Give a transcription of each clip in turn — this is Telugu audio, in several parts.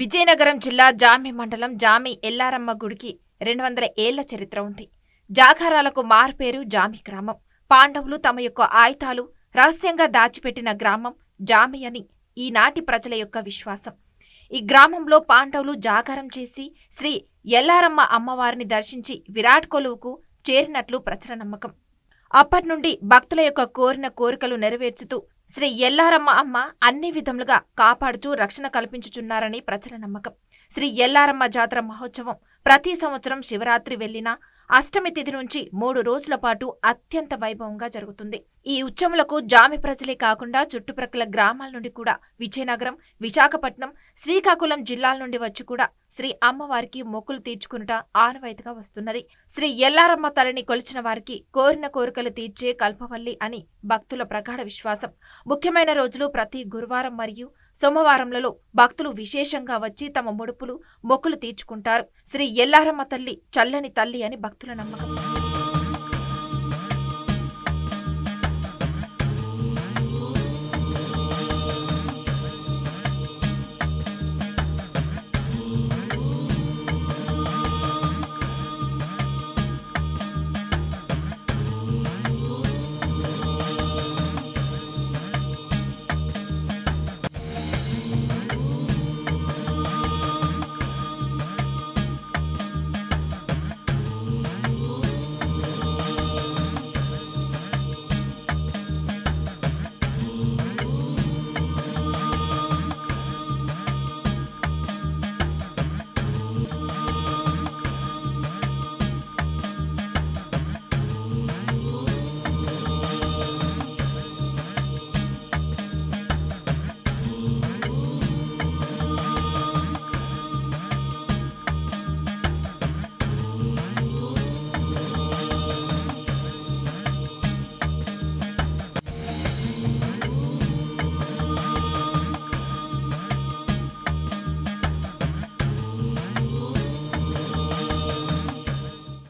విజయనగరం జిల్లా జామి మండలం జామి ఎల్లారమ్మ గుడికి రెండు వందల ఏళ్ళ చరిత్ర ఉంది. జాగారాలకు మార్పేరు జామి గ్రామం. పాండవులు తమ యొక్క ఆయుధాలు రహస్యంగా దాచిపెట్టిన గ్రామం జామి అని ఈనాటి ప్రజల యొక్క విశ్వాసం. ఈ గ్రామంలో పాండవులు జాగారం చేసి శ్రీ ఎల్లారమ్మ అమ్మవారిని దర్శించి విరాట్ కొలువుకు చేరినట్లు ప్రజల నమ్మకం. అప్పటి నుండి భక్తుల యొక్క కోరిన కోరికలు నెరవేర్చుతూ శ్రీ ఎల్లారమ్మ అమ్మ అన్ని విధములుగా కాపాడుచూ రక్షణ కల్పించుచున్నారని ప్రజల నమ్మకం. శ్రీ ఎల్లారమ్మ జాతర మహోత్సవం ప్రతి సంవత్సరం శివరాత్రి వెళ్ళినా అష్టమి తిథి నుంచి మూడు రోజుల పాటు అత్యంత వైభవంగా జరుగుతుంది. ఈ ఉత్సవాలకు జామి ప్రజలే కాకుండా చుట్టుప్రక్కల గ్రామాల నుండి కూడా విజయనగరం విశాఖపట్నం శ్రీకాకుళం జిల్లాల నుండి వచ్చి కూడా శ్రీ అమ్మవారికి మొక్కులు తీర్చుకునుట ఆనవాయితీగా వస్తున్నది. శ్రీ ఎల్లారమ్మ తలని కొలిచిన వారికి కోరిన కోరికలు తీర్చే కల్పవల్లి అని భక్తుల ప్రగాఢ విశ్వాసం. ముఖ్యమైన రోజులు ప్రతి గురువారం మరియు సోమవారంలలో భక్తులు విశేషంగా వచ్చి తమ ముడుపులు మొక్కులు తీర్చుకుంటారు. శ్రీ ఎల్లారమ్మ తల్లి చల్లని తల్లి అని భక్తుల నమ్మకం.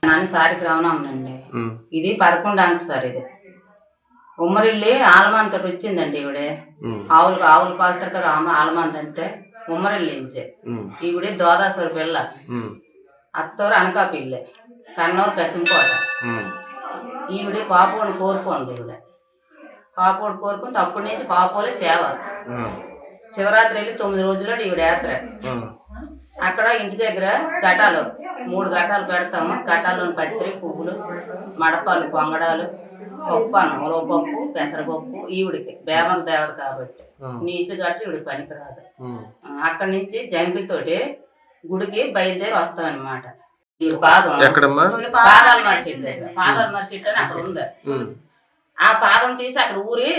నాన్న సారి రామనామనండి ఉమ్, ఇది పదకొండు అంక సార్ ఇది. ఉమ్మరిల్లి ఆలమాంతటి వచ్చిందండి ఈవిడే. ఆవులు ఆవులు కాలుతారు కదా ఆలమాంత అంతే. ఉమ్మరిల్లి నుంచి ఈవిడే దోదాసుర పిల్ల. అత్తోరు అనకాపిల్లె. కన్నూరు కసింకోట ఈవిడే కాపోడు కోరుకుంది ఈవిడ. కాపోడు కోరుకుంది అప్పటి నుంచి కాపోలే సేవ. శివరాత్రి వెళ్ళి తొమ్మిది రోజుల్లో ఈవిడ యాత్ర. అక్కడ ఇంటి దగ్గర ఘటాలు. మూడు ఘటాలు పెడతాము. ఘటాల్లోని పత్రి పువ్వులు మడపాలు పొంగడాలు పప్పు అన్నం ఉలవ పప్పు పెసరపప్పు ఈవిడికి బేమల దేవత కాబట్టి. నీసు గట్టి ఈవిడికి పనికిరాదు. అక్కడి నుంచి జంపిలతోటి గుడికి బయలుదేరి వస్తామన్నమాట. ఈవిడ పాదం. పాదాల మరిసెట్ దగ్గర. పాదాల మరిసెట్ అని అక్కడ ఉంది. ఆ పాదం తీసి అక్కడ ఊరి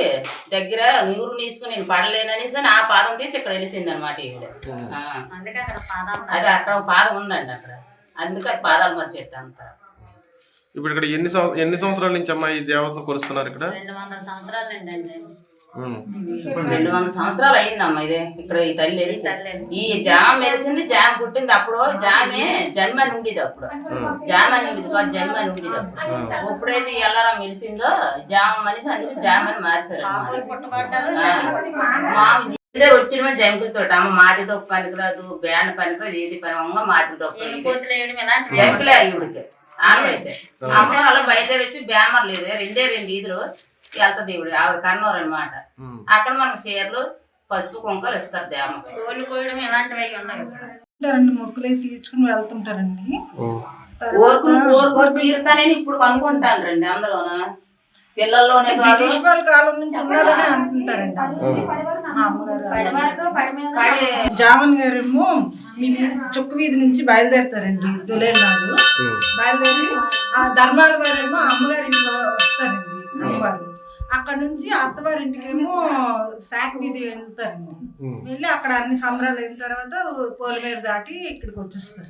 దగ్గర నీరు నీసుకుని నేను పడలేననేసి ఆ పాదం తీసి ఇక్కడ వెలిసింది అనమాట ఈవిడ. అది అక్కడ పాదం ఉందండి అక్కడ. అందుకే అది పాదాల మరి చెట్టు అంతా. ఇప్పుడు ఇక్కడ ఎన్ని ఎన్ని సంవత్సరాల నుంచి అమ్మా ఈ దేవతను కొలుస్తున్నారు ఇక్కడ? రెండు వందల సంవత్సరాలు అండి రెండు వందల సంవత్సరాలు అయిందమ్మా ఇదే. ఇక్కడ ఈ తల్లి. ఈ జామ మెలిసింది జామ పుట్టింది అప్పుడు. జామే జన్మని ఉండేది అప్పుడు. జామని ఉండేది కాదు జన్మని ఉండేది అప్పుడు. ఎప్పుడైతే ఎల్లరా మెలిసిందో జామ మనిషి అందుకే జామని మార్చారు అన్నమాట. పుట్టబడ్డారు మా ఇద్దరు వచ్చిన జంకులతో అమ్మ మాది డొప్పు పనికిరాదు బ్యాండ్ పనికిరాదు ఏది పని అమ్మ మాది డొప్పు జంకులే ఈవిడికి ఆమె అమ్మ అలా బయలుదేరి వచ్చి బ్యామర్ లేదు రెండే రెండు ఈదులు వెళ్తుంది ఈవిడ ఆవిడ కన్నూరు అనమాట అక్కడ మనకు చీరలు పసుపు కుంకలు ఇస్తారు దేమకి కోళ్ళు కోయడం ఇలాంటివి ఉండవు ఉంటారండి మొక్కులు అవి తీర్చుకుని వెళ్తుంటారండి. తీరుతానని ఇప్పుడు కనుక్కుంటాను రండి అందులోన పిల్లల్లోనే కాదు. బ్రిటిష్ వాళ్ళ కాలం నుంచి ఉన్నదని అనుకుంటారండి మా అమ్మగారు. జామన్ గారేమో మీ చుక్క వీధి నుంచి బయలుదేరుతారండి దులేనాడు బయలుదేరి ఆ ధర్మాల గారేమో అమ్మగారి ఇంట్లో వస్తారండి. అక్కడ నుంచి అత్తవారి ఇంటికేమో శాఖ వీధి వెళ్తారండి ఉమ్. వెళ్ళి అక్కడ అన్ని సంబరాలు అయిన తర్వాత పోలిమేర దాటి ఇక్కడికి వచ్చేస్తారు.